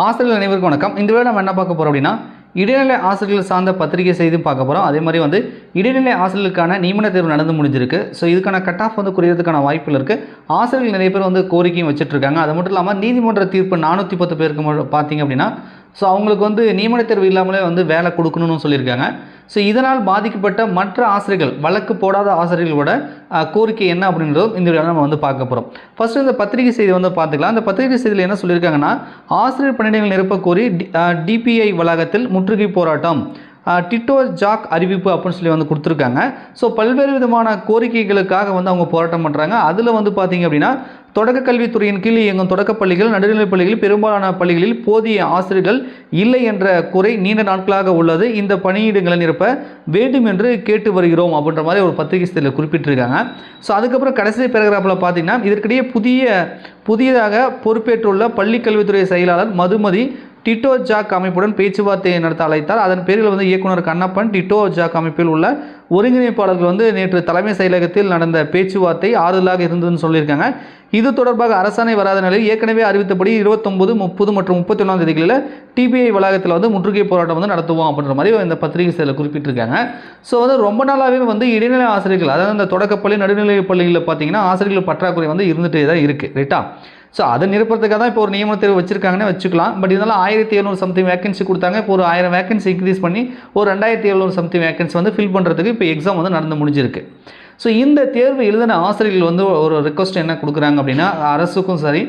ஆசிரியர்கள் அனைவருக்கும் வணக்கம். இந்த வேளை நம்ம என்ன பார்க்க போகிறோம் அப்படின்னா இடைநிலை ஆசிரியர்கள் சார்ந்த பத்திரிகை செய்தியும் பார்க்க போகிறோம் அதே மாதிரி வந்து இடைநிலை ஆசிரியர்களுக்கான நியமன தேர்வு நடந்து முடிஞ்சிருக்கு. ஸோ இதுக்கான கட் ஆஃப் வந்து குறையிறதுக்கான வாய்ப்புகள் இருக்குது ஆசிரியர்கள் நிறைய பேர் வந்து கோரிக்கையும் வச்சுட்டு இருக்காங்க. அது மட்டும் இல்லாமல் நீதிமன்ற தீர்ப்பு நானூற்றி பத்து பேருக்கு பார்த்தீங்க அப்படின்னா ஸோ அவங்களுக்கு வந்து நியமன தேர்வு இல்லாமலே வந்து வேலை கொடுக்கணும்னு சொல்லியிருக்காங்க. ஸோ இதனால் பாதிக்கப்பட்ட மற்ற ஆசிரியர்கள் வழக்கு போடாத ஆசிரியர்களோட கோரிக்கை என்ன அப்படின்றதும் இந்த வீடியோவில் நம்ம வந்து பார்க்க போகிறோம் ஃபர்ஸ்ட் இந்த பத்திரிகை செய்தி வந்து பார்த்துக்கலாம். அந்த பத்திரிகை செய்தியில் என்ன சொல்லியிருக்காங்கன்னா ஆசிரியர் பணியிடங்கள் நிரப்ப கோரி டிபிஐ வளாகத்தில் முற்றுகை போராட்டம். டிட்டோ ஜாக் அறிவிப்பு அப்படின்னு சொல்லி வந்து கொடுத்துருக்காங்க. ஸோ பல்வேறு விதமான கோரிக்கைகளுக்காக வந்து அவங்க போராட்டம் பண்ணுறாங்க அதில் வந்து பார்த்தீங்க அப்படின்னா தொடக்க கல்வித்துறையின் கீழ் இயங்கும் தொடக்கப் பள்ளிகள் நடுநிலைப் பள்ளிகள் பெரும்பாலான பள்ளிகளில் போதிய ஆசிரியர்கள் இல்லை என்ற குறை நீண்ட நாட்களாக உள்ளது. இந்த பணியிடங்களை நிரப்ப வேண்டும் என்று கேட்டு வருகிறோம் அப்படின்ற மாதிரி ஒரு பத்திரிகை செய்தியில் குறிப்பிட்டிருக்காங்க. ஸோ அதுக்கப்புறம் கடைசி பேராகிராஃபில் பார்த்தீங்கன்னா இதற்கிடையே புதிய புதியதாக பொறுப்பேற்றுள்ள பள்ளி கல்வித்துறை செயலாளர் மதுமதி டிட்டோ ஜாக் அமைப்புடன் பேச்சுவார்த்தை நடத்த அழைத்தார். அதன் பேரில் வந்து இயக்குனர் கண்ணப்பன் டிட்டோ ஜாக் அமைப்பில் உள்ள ஒருங்கிணைப்பாளர்கள் வந்து நேற்று தலைமை செயலகத்தில் நடந்த பேச்சுவார்த்தை ஆறுதலாக இருந்ததுன்னு சொல்லியிருக்காங்க. இது தொடர்பாக அரசாணை வராத நிலையில் ஏற்கனவே அறிவித்தபடி இருபத்தொம்பது முப்பது மற்றும் முப்பத்தி ஒன்றாம் தேதிகளில் டிபிஐ வளாகத்தில் வந்து முற்றுகை போராட்டம் வந்து நடத்துவோம் அப்படின்ற மாதிரி இந்த பத்திரிகை செயலில் குறிப்பிட்டிருக்காங்க. ஸோ வந்து ரொம்ப நாளாகவே வந்து இடைநிலை ஆசிரியர்கள் அதாவது இந்த தொடக்கப்பள்ளி நடுநிலை பள்ளிகளில் பார்த்தீங்கன்னா ஆசிரியர்கள் பற்றாக்குறை வந்து இருந்துகிட்டே தான் இருக்குது ரைட்டா ஸோ அதை நிரப்புறதுக்காக தான் இப்போ ஒரு நியமன தேர்வு வச்சிருக்காங்கன்னு வச்சுக்கலாம். பட் இருந்தாலும் ஆயிரத்தி எழுநூறு சம்திங் வேகன்சி கொடுத்தாங்க. இப்போ ஒரு ஆயிரம் வேகன்சி இன்க்ரீஸ் பண்ணி ஒரு ரெண்டாயிரத்தி எழுநூறு சம்திங் வேகன்சி வந்து ஃபில் பண்ணுறதுக்கு இப்போ எக்ஸாம் வந்து நடந்து முடிஞ்சிருக்கு. ஸோ இந்த தேர்வு எழுதின ஆசிரியர்கள் வந்து ஒரு ரிக்வஸ்ட் என்ன கொடுக்குறாங்க அப்படின்னா அரசுக்கும் சரி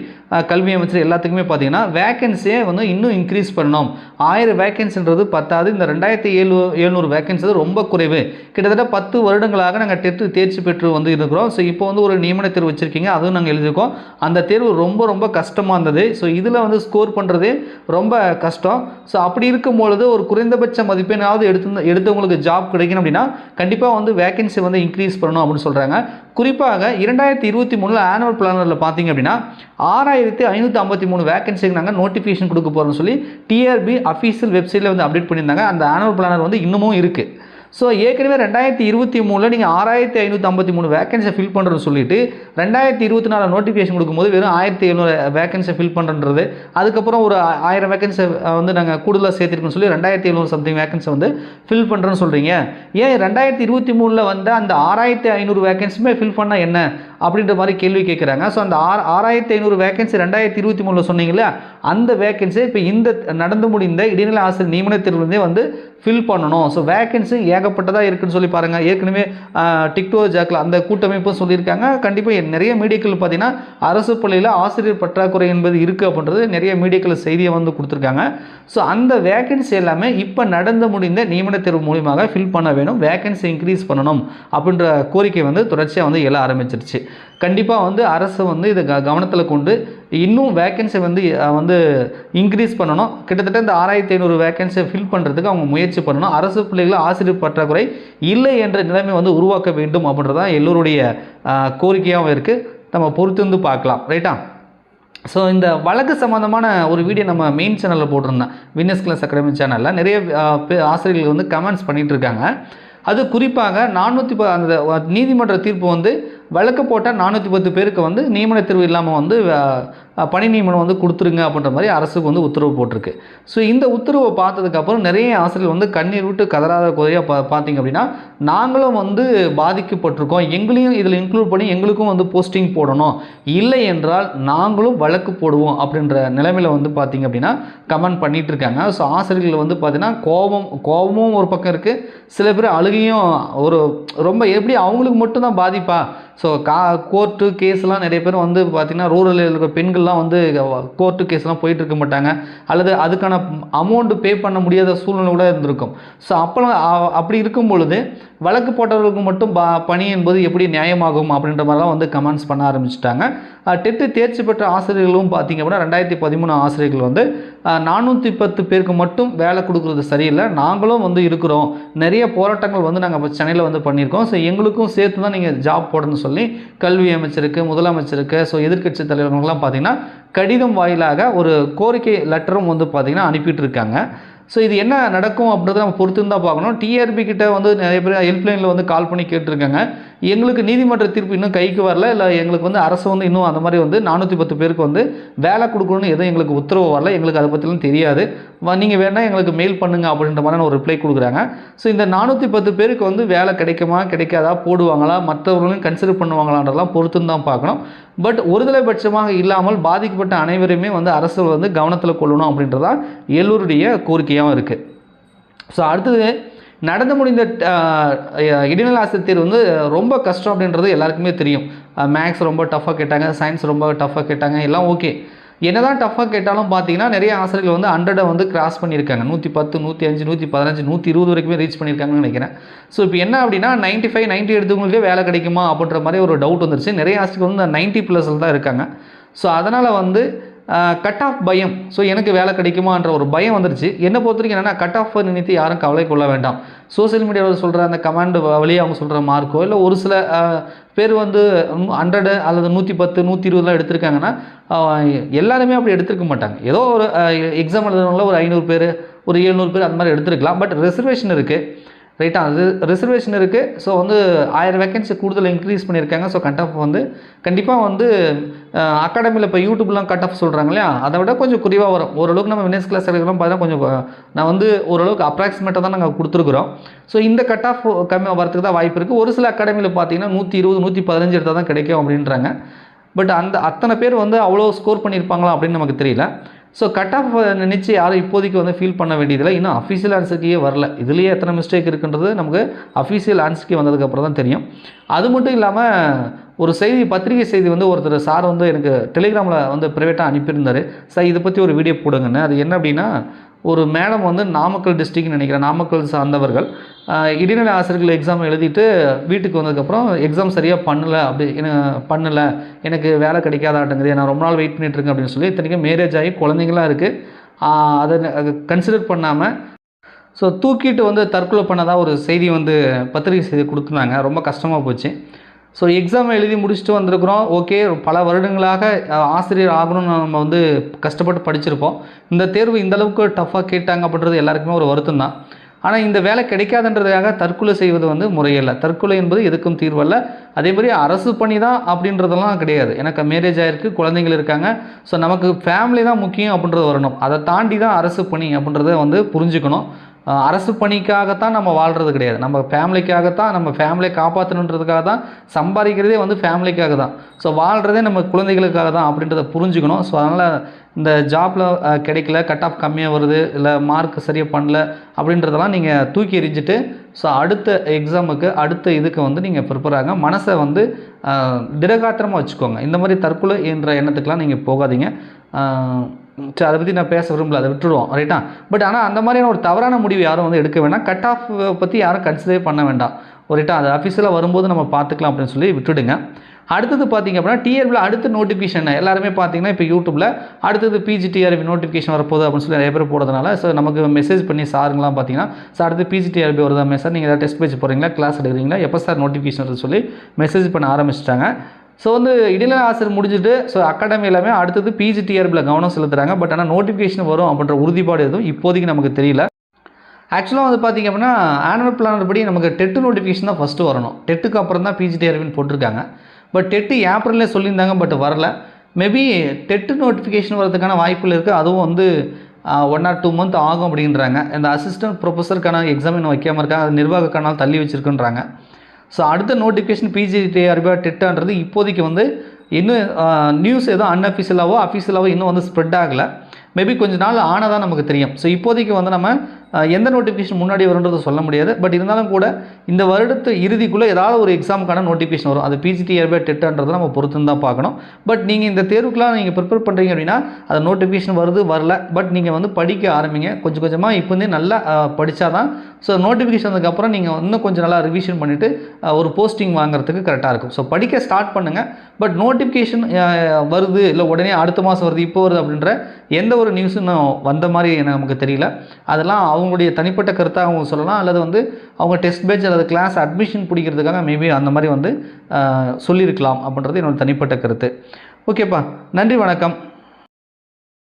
கல்வி அமைச்சர் எல்லாத்துக்குமே பார்த்தீங்கன்னா வேக்கன்சியை வந்து இன்னும் இன்க்ரீஸ் பண்ணணும். ஆயிரம் வேக்கன்சின்றது பத்தாவது இந்த ரெண்டாயிரத்தி ஏழு எழுநூறு வேக்கன்சி வந்து ரொம்ப குறைவு. கிட்டத்தட்ட பத்து வருடங்களாக நாங்கள் டெட்டு தேர்ச்சி பெற்று வந்து இருக்கிறோம். ஸோ இப்போ வந்து ஒரு நியமன தேர்வு வச்சுருக்கீங்க. அதுவும் நாங்கள் எழுதியிருக்கோம். அந்த தேர்வு ரொம்ப ரொம்ப கஷ்டமாக இருந்தது. ஸோ இதில் வந்து ஸ்கோர் பண்ணுறது ரொம்ப கஷ்டம். ஸோ அப்படி இருக்கும் பொழுது ஒரு குறைந்தபட்ச மதிப்பெண்ணாவது எடுத்து எடுத்தவங்களுக்கு ஜாப் கிடைக்கணும் அப்படின்னா கண்டிப்பாக வந்து வேக்கன்சி வந்து இன்க்ரீஸ் பண்ணணும். அப்படின்னு சொல்கிறாங்க குறிப்பாக இரண்டாயிரத்தி இருபத்தி மூணில் ஆனுவல் பிளானரில் பார்த்தீங்க அப்படின்னா ஆறாயிரத்தி ஐநூற்றி ஐம்பத்தி மூணு வேகன்சிக்கு நாங்கள் நோட்டிஃபிகேஷன் கொடுக்க போகிறோம்னு சொல்லி டிஆர்பி அஃபீஷியல் வெப்சைட்டில் வந்து அப்டேட் பண்ணியிருந்தாங்க. அந்த ஆனுவல் பிளானர் வந்து இன்னமும் இருக்குது ஸோ ஏற்கனவே ரெண்டாயிரத்தி இருபத்தி மூணில் நீங்கள் ஆறாயிரத்தி ஐநூற்றி ஐம்பத்தி மூணு வேகன்சியை ஃபில் பண்ணுறதுன்னு சொல்லிட்டு ரெண்டாயிரத்தி இருபத்தி நாலு நோட்டிஃபிகேஷன் கொடுக்கும்போது வெறும் ஆயிரத்தி எழுநூறு வேகன்சியை ஃபில் பண்ணுறது அதுக்கப்புறம் ஒரு ஆயிரம் வேக்கன்ஸை வந்து நாங்கள் கூடுதலாக சேர்த்துருக்கோம்னு சொல்லி ரெண்டாயிரத்தி எழுநூறு சம்திங் வேகன்சி வந்து ஃபில் பண்ணுறேன்னு சொல்கிறீங்க ஏன் ரெண்டாயிரத்தி இருபத்தி மூணில் வந்த அந்த ஆறாயிரத்தி ஐநூறு வேகன்சியுமே ஃபில் பண்ணால் என்ன? அப்படின்ற மாதிரி கேள்வி கேட்குறாங்க ஸோ அந்த ஆறு ஆறாயிரத்தி ஐநூறு வேகன்சி ரெண்டாயிரத்தி இருபத்தி மூணில் சொன்னீங்களா அந்த வேகன்சி இப்போ இந்த நடந்து முடிந்த இடைநிலை ஆசிரியர் நியமன தேர்வுலேருந்தே வந்து ஃபில் பண்ணணும். ஸோ வேகன்சி ஏகப்பட்டதாக இருக்குன்னு சொல்லி பாருங்கள் ஏற்கனவே டிக்டோ ஜாக்கில் அந்த கூட்டமைப்பும் சொல்லியிருக்காங்க. கண்டிப்பாக நிறைய மீடியாக்கள் பார்த்தீங்கன்னா அரசு பள்ளியில் ஆசிரியர் பற்றாக்குறை என்பது இருக்குது அப்படின்றது நிறைய மீடியாக்கள் செய்தியை வந்து கொடுத்துருக்காங்க. ஸோ அந்த வேகன்சி எல்லாமே இப்போ நடந்து முடிந்த நியமன தேர்வு மூலியமாக ஃபில் பண்ண வேணும். வேகன்சி இன்க்ரீஸ் பண்ணணும் அப்படின்ற கோரிக்கை வந்து தொடர்ச்சியாக வந்து எழ ஆரம்பிச்சிருச்சு. கண்டிப்பாக வந்து அரசு வந்து இதை க கவனத்தில் கொண்டு இன்னும் வேகன்சி வந்து வந்து இன்க்ரீஸ் பண்ணணும். கிட்டத்தட்ட இந்த ஆறாயிரத்தி ஐநூறு வேகன்சியை ஃபில் பண்ணுறதுக்கு அவங்க முயற்சி பண்ணணும். அரசு பிள்ளைகளை ஆசிரியர் பற்றாக்குறை இல்லை என்ற நிலைமை வந்து உருவாக்க வேண்டும் அப்படின்றதான் எல்லோருடைய கோரிக்கையாகவும் இருக்குது நம்ம பொறுத்து வந்து பார்க்கலாம். ரைட்டா ஸோ இந்த வழக்கு சம்மந்தமான ஒரு வீடியோ நம்ம மெயின் சேனலில் போட்டிருந்தேன் வின்னஸ் கிளாஸ் அகாடமி சேனலில் நிறைய ஆசிரியர்கள் வந்து கமெண்ட்ஸ் பண்ணிகிட்ருக்காங்க இருக்காங்க. அது குறிப்பாக நானூற்றி ப அந்த நீதிமன்ற தீர்ப்பு வந்து வழக்கு போட்டால் நானூற்றி பத்து பேருக்கு வந்து நியமன தேர்வு இல்லாமல் வந்து பணி நியமனம் வந்து கொடுத்துருங்க அப்படின்ற மாதிரி அரசுக்கு வந்து உத்தரவு போட்டிருக்கு. ஸோ இந்த உத்தரவை பார்த்ததுக்கப்புறம் நிறைய ஆசிரியர் வந்து கண்ணீர் விட்டு கதறாத குறையாக பா பார்த்தீங்க அப்படின்னா நாங்களும் வந்து பாதிக்கப்பட்டிருக்கோம். எங்களையும் இதில் இன்க்ளூட் பண்ணி எங்களுக்கும் வந்து போஸ்டிங் போடணும். இல்லை என்றால் நாங்களும் வழக்கு போடுவோம் அப்படின்ற நிலைமையில் வந்து பார்த்தீங்க அப்படின்னா கமெண்ட் பண்ணிகிட்டு இருக்காங்க. ஸோ ஆசிரியர்கள் வந்து பார்த்தீங்கன்னா கோபம் கோபமும் ஒரு பக்கம் இருக்குது சில பேர் அழுகையும் ஒரு ரொம்ப எப்படி அவங்களுக்கு மட்டும்தான் பாதிப்பா? ஸோ கா கோர்ட்டு கேஸ்லாம் நிறைய பேர் வந்து பார்த்திங்கன்னா ரூரலில் இருக்கிற பெண்கள்லாம் வந்து கோர்ட்டு கேஸ்லாம் போயிட்டு இருக்க மாட்டாங்க. அல்லது அதுக்கான அமௌண்ட்டு பே பண்ண முடியாத சூழ்நிலை கூட இருந்திருக்கும். ஸோ அப்போலாம் அப்படி இருக்கும் பொழுது வழக்கு போட்டவர்களுக்கு மட்டும் ப பணி என்பது எப்படி நியாயமாகும் அப்படின்ற மாதிரிலாம் வந்து கமெண்ட்ஸ் பண்ண ஆரம்பிச்சிட்டாங்க. டெட்டு தேர்ச்சி பெற்ற ஆசிரியர்களும் பார்த்திங்க அப்படின்னா ரெண்டாயிரத்தி பதிமூணு ஆசிரியர்கள் வந்து நானூற்றி பத்து பேருக்கு மட்டும் வேலை கொடுக்குறது சரியில்லை. நாங்களும் வந்து இருக்கிறோம். நிறைய போராட்டங்கள் வந்து நாங்கள் இப்போ சென்னையில் வந்து பண்ணியிருக்கோம். ஸோ எங்களுக்கும் சேர்த்து தான் நீங்கள் ஜாப் போடணும்னு சொல்லி கல்வி அமைச்சருக்கு முதலமைச்சருக்கு ஸோ எதிர்க்கட்சி தலைவர்கள்லாம் பார்த்திங்கன்னா கடிதம் வாயிலாக ஒரு கோரிக்கை லெட்டரும் வந்து பார்த்திங்கன்னா அனுப்பிட்டு இருக்காங்க ஸோ இது என்ன நடக்கும் அப்படின்றத நம்ம பொறுத்து தான் பார்க்கணும் டிஆர்பி கிட்ட வந்து நிறைய பேர் ஹெல்ப்லைனில் வந்து கால் பண்ணி கேட்டிருக்காங்க. எங்களுக்கு நீதிமன்ற தீர்ப்பு இன்னும் கைக்கு வரல. இல்லை எங்களுக்கு வந்து அரசு வந்து இன்னும் அந்த மாதிரி வந்து நானூற்றி பத்து பேருக்கு வந்து வேலை கொடுக்கணும்னு எதுவும் எங்களுக்கு உத்தரவு வரல. எங்களுக்கு அதை பற்றிலாம் தெரியாது. நீங்கள் வேணால் எங்களுக்கு மெயில் பண்ணுங்க அப்படின்ற மாதிரியான ஒரு ரிப்ளை கொடுக்குறாங்க. ஸோ இந்த நானூற்றி பத்து பேருக்கு வந்து வேலை கிடைக்குமா கிடைக்காதா போடுவாங்களா மற்றவர்களும் கன்சிடர் பண்ணுவாங்களான்றதெல்லாம் பொறுத்துன்னு தான் பார்க்கணும். பட் ஒருதலைபட்சமாக இல்லாமல் பாதிக்கப்பட்ட அனைவருமே வந்து அரசு வந்து கவனத்தில் கொள்ளணும் அப்படின்றதான் எல்லோருடைய கோரிக்கையாகவும் இருக்குது ஸோ அடுத்தது நடந்து முடிந்த அஹ், ஆசிரியர் தேர்வு வந்து ரொம்ப கஷ்டம் அப்படின்றது எல்லாருக்குமே தெரியும். மேக்ஸ் ரொம்ப டஃப்பாக கேட்டாங்க சயின்ஸ் ரொம்ப டஃப்பாக கேட்டாங்க எல்லாம் ஓகே என்னதான் டஃப்பாக கேட்டாலும் பார்த்தீங்கன்னா நிறைய ஆசிரியர்கள் வந்து ஹண்ட்ரடை வந்து கிராஸ் பண்ணியிருக்காங்க. நூற்றி பத்து நூற்றி அஞ்சு நூற்றி பதினஞ்சு நூற்றி இருபது வரைக்குமே ரீச் பண்ணியிருக்காங்கன்னு நினைக்கிறேன். ஸோ இப்போ என்ன அப்படின்னா நைன்ட்டி ஃபைவ் நைன்ட்டி எடுத்தவங்களுக்கே வேலை கிடைக்குமா அப்படின்ற மாதிரி ஒரு டவுட் வந்துருச்சு. நிறைய ஆசிரியர்கள் வந்து நைன்ட்டி ப்ளஸில் தான் இருக்காங்க. ஸோ அதனால் வந்து கட் ஆஃப் பயம். ஸோ எனக்கு வேலை கிடைக்குமான்ற ஒரு பயம் வந்துருச்சு. என்னை பொறுத்த வரைக்கும் என்னென்னா கட் ஆஃப் நினைத்து யாரும் கவலை கொள்ள வேண்டாம். சோஷியல் மீடியாவில் சொல்கிற அந்த கமாண்ட் வழியாக அவங்க சொல்கிற மார்க்கோ இல்லை ஒரு சில பேர் வந்து ஹண்ட்ரடு அல்லது நூற்றி பத்து நூற்றி இருபதுலாம் எடுத்திருக்காங்கன்னா எல்லாருமே அப்படி எடுத்திருக்க மாட்டாங்க. ஏதோ ஒரு எக்ஸாம் எழுதுறவங்கள ஒரு ஐநூறு பேர் ஒரு எழுநூறு பேர் அந்த மாதிரி எடுத்திருக்கலாம். பட் ரிசர்வேஷன் இருக்குது ரைட்டா அது ரிசர்வேஷன் இருக்குது ஸோ வந்து ஆயிரம் வேக்கன்சி கூடுதல் இன்க்ரீஸ் பண்ணியிருக்காங்க. ஸோ கட் ஆஃப் வந்து கண்டிப்பாக வந்து அகாடமியில் இப்போ யூடியூப்லாம் கட் ஆஃப் சொல்கிறாங்க இல்லையா? அதை விட கொஞ்சம் குறைவாக வரும். ஓரளவுக்கு நம்ம வினேஸ் கிளாஸ் எடுக்கலாம் பார்த்தீங்கன்னா கொஞ்சம் நான் வந்து ஓரளவுக்கு அப்ராக்சிமேட்டாக தான் நாங்கள் கொடுத்துருக்குறோம். ஸோ இந்த கட் ஆஃப் கம்மி வரதுக்கு தான் வாய்ப்பு இருக்குது ஒரு சில அகாடமியில் பார்த்தீங்கன்னா நூற்றி இருபது நூற்றி பதினஞ்சு எடுத்தால் தான் கிடைக்கும் அப்படின்றாங்க. பட் அந்த அத்தனை பேர் வந்து அவ்வளோ ஸ்கோர் பண்ணியிருப்பாங்களா அப்படின்னு நமக்கு தெரியல. ஸோ கட் ஆஃப் நினச்சி யாரும் இப்போதைக்கு வந்து ஃபீல் பண்ண வேண்டியதில்லை. இன்னும் அஃபீஷியல் ஆன்சருக்கே வரல? இதுலேயே எத்தனை மிஸ்டேக் இருக்குன்றது நமக்கு அஃபீஷியல் ஆன்சருக்கு வந்ததுக்கப்புறம் தான் தெரியும். அது மட்டும் இல்லாமல் ஒரு செய்தி பத்திரிகை செய்தி வந்து ஒருத்தர் சார் வந்து எனக்கு டெலிகிராமில் வந்து ப்ரைவேட்டாக அனுப்பியிருந்தார். சார் இதை பற்றி ஒரு வீடியோ போடுங்கன்னு. அது என்ன அப்படின்னா ஒரு மேடம் வந்து நாமக்கல் டிஸ்ட்ரிக்ட்னு நினைக்கிறேன். நாமக்கல் சார்ந்தவர்கள். இடைநிலை ஆசிரியர்கள் எக்ஸாம் எழுதிட்டு வீட்டுக்கு வந்ததுக்கப்புறம் எக்ஸாம் சரியாக பண்ணலை அப்படி என்ன- பண்ணலை. எனக்கு வேலை கிடைக்காதாட்டங்குது. நான் ரொம்ப நாள் வெயிட் பண்ணிட்டு இருக்கேன் அப்படின்னு சொல்லி இத்தனைக்கும் மேரேஜ் ஆகி குழந்தைங்களாம் இருக்குது அதை கன்சிடர் பண்ணாமல் ஸோ தூக்கிட்டு வந்து தற்கொலை பண்ணதாக ஒரு செய்தி வந்து பத்திரிகை செய்தி கொடுத்துருந்தாங்க. ரொம்ப கஷ்டமாக போச்சு. ஸோ எக்ஸாம் எழுதி முடிச்சுட்டு வந்திருக்கிறோம். ஓகே பல வருடங்களாக ஆசிரியர் ஆகணும்னு நம்ம வந்து கஷ்டப்பட்டு படிச்சிருப்போம். இந்த தேர்வு இந்தளவுக்கு டஃப்பாக கேட்டாங்க அப்படின்றது எல்லாருக்குமே ஒரு வருத்தம் தான். ஆனால் இந்த வேலை கிடைக்காதுன்றதுக்காக தற்கொலை செய்வது வந்து முறையில்லை. தற்கொலை என்பது எதுக்கும் தீர்வல்ல அதே மாதிரி அரசு பணி தான் அப்படின்றதெல்லாம் கிடையாது. எனக்கு மேரேஜ் ஆகிருக்கு குழந்தைகள் இருக்காங்க. ஸோ நமக்கு ஃபேமிலி தான் முக்கியம் அப்படின்றது வரணும். அதை தாண்டி தான் அரசு பணி அப்படின்றத வந்து புரிஞ்சுக்கணும். அரசு பணிக்காகத்தான் நம்ம வாழ்கிறது கிடையாது. நம்ம ஃபேமிலிக்காகத்தான் நம்ம ஃபேமிலியை காப்பாற்றணுன்றதுக்காக தான் சம்பாதிக்கிறதே வந்து ஃபேமிலிக்காக தான் ஸோ வாழ்கிறதே நம்ம குழந்தைகளுக்காக தான் அப்படின்றத புரிஞ்சுக்கணும். ஸோ அதனால் இந்த ஜாப்பில் கிடைக்கல கட் ஆஃப் கம்மியாக வருது இல்லை மார்க் சரியாக பண்ணல அப்படின்றதெல்லாம் நீங்கள் தூக்கி எறிஞ்சிட்டு ஸோ அடுத்த எக்ஸாமுக்கு அடுத்த இதுக்கு வந்து நீங்கள் ப்ரிப்பேர் ஆக மனசை வந்து திடகாத்திரமாக வச்சுக்கோங்க. இந்த மாதிரி தற்கொலை என்ற எண்ணத்துக்கெலாம் நீங்கள் போகாதீங்க. சரி அதை பற்றி நான் பேச விரும்பல அதை விட்டுருவோம் ரைட்டா பட் ஆனால் அந்த மாதிரியான ஒரு தவறான முடிவு யாரும் வந்து எடுக்க வேண்டாம். கட் ஆஃப் பற்றி யாரும் கன்சிடர் பண்ண வேண்டாம் ரைட்டா அது அஃபீஷியலாக வரும்போது நம்ம பார்த்துக்கலாம் அப்படின்னு சொல்லி விட்டுடுங்க. அடுத்தது பார்த்தீங்க அப்படின்னா டிஆர்பியில் அடுத்த நோட்டிஃபிகேஷன் எல்லாருமே பார்த்தீங்கன்னா இப்போ யூடியூப்பில் அடுத்தது பிஜிடிஆர்பி நோட்டிஃபிகேஷன் வரப்போகுது அப்படின்னு சொல்லி நிறைய பேர் போடுறதுனால ஸோ நமக்கு மெசேஜ் பண்ணி சாருங்களாம் பார்த்தீங்கன்னா சார் அடுத்து பிஜிடிஆர்பி வருதாமே சார் நீங்கள் ஏதாவது டெஸ்ட் பேஜ் போகிறீங்களா கிளாஸ் எடுக்கிறீங்களா எப்போ சார் நோட்டிஃபிகேஷன் வருது சொல்லி மெசேஜ் பண்ண ஆரம்பிச்சிட்டாங்க. ஸோ வந்து இடைநிலை ஆசிரியர் முடிஞ்சுட்டு ஸோ அகாடமி எல்லாமே அடுத்தது பிஜிடிஆர்பியில் கவனம் செலுத்துகிறாங்க பட் ஆனால் நோட்டிஃபிகேஷன் வரும் அப்படின்ற உறுதிப்பாடு எதுவும் இப்போதைக்கு நமக்கு தெரியல. ஆக்சுவலாக வந்து பார்த்திங்க அப்படின்னா ஆனுவல் பிளானர் படி நமக்கு டெட்டு நோட்டிஃபிகேஷன் தான் ஃபஸ்ட்டு வரணும். டெட்டுக்கு அப்புறம் தான் பிஜிடிஆர்பின்னு போட்டிருக்காங்க. பட் டெட்டு ஏப்ரல்லே சொல்லியிருந்தாங்க பட் வரல. மேபி டெட்டு நோட்டிஃபிகேஷன் வரதுக்கான வாய்ப்புகள் இருக்குது அதுவும் வந்து ஒன் ஆர் டூ மந்த் ஆகும் அப்படின்றாங்க. இந்த அசிஸ்டன்ட் ப்ரொஃபஸருக்கான எக்ஸாம் இன்னும் வைக்காமல் இருக்காங்க அது நிர்வாகக்கானால் தள்ளி வச்சுருக்குன்றாங்க. ஸோ அடுத்த நோட்டிஃபிகேஷன் பிஜிடிஆர்பியா டெட்டான்றது இப்போதைக்கு வந்து இன்னும் நியூஸ் எதுவும் அன்அஃபிஷியலாகவோ அஃபீஷியலாகவோ இன்னும் வந்து ஸ்ப்ரெட் ஆகலை. மேபி கொஞ்ச நாள் ஆனதான் நமக்கு தெரியும். ஸோ இப்போதைக்கு வந்து நம்ம எந்த நோட்டிஃபிகேஷன் முன்னாடி வரும்ன்றது சொல்ல முடியாது. பட் இருந்தாலும் கூட இந்த வருடத்து இறுதிக்குள்ளே ஏதாவது ஒரு எக்ஸாமுக்கான நோட்டிஃபிகேஷன் வரும். அது பிஜிடிஆர்பியா டெட்டுன்றதை நம்ம பொறுத்து தான் பார்க்கணும். பட் நீங்கள் இந்த தேர்வுக்குலாம் நீங்கள் ப்ரிப்பேர் பண்ணுறீங்க அப்படின்னா அது நோட்டிஃபிகேஷன் வருது வரல. பட் நீங்கள் வந்து படிக்க ஆரம்பிங்க. கொஞ்சம் கொஞ்சமாக இப்போ நல்லா படித்தா தான் ஸோ நோட்டிஃபிகேஷன் வந்ததுக்கப்புறம் நீங்கள் இன்னும் கொஞ்சம் நல்லா ரிவிஷன் பண்ணிவிட்டு ஒரு போஸ்டிங் வாங்குறதுக்கு கரெக்டாக இருக்கும். ஸோ படிக்க ஸ்டார்ட் பண்ணுங்கள் பட் நோட்டிஃபிகேஷன் வருது இல்லை உடனே அடுத்த மாதம் வருது இப்போ வருது அப்படின்ற எந்த ஒரு நியூஸும் வந்த மாதிரி எனக்கு நமக்கு தெரியல. அதெல்லாம் அவங்களுடைய தனிப்பட்ட கருத்தாக அவங்க சொல்லலாம் அல்லது வந்து அவங்க டெஸ்ட் பேட்ச் அல்லது கிளாஸ் அட்மிஷன் பிடிக்கிறதுக்காக மேபி அந்த மாதிரி வந்து சொல்லியிருக்கலாம் அப்படின்றது என்னோட தனிப்பட்ட கருத்து. ஓகேப்பா நன்றி வணக்கம்.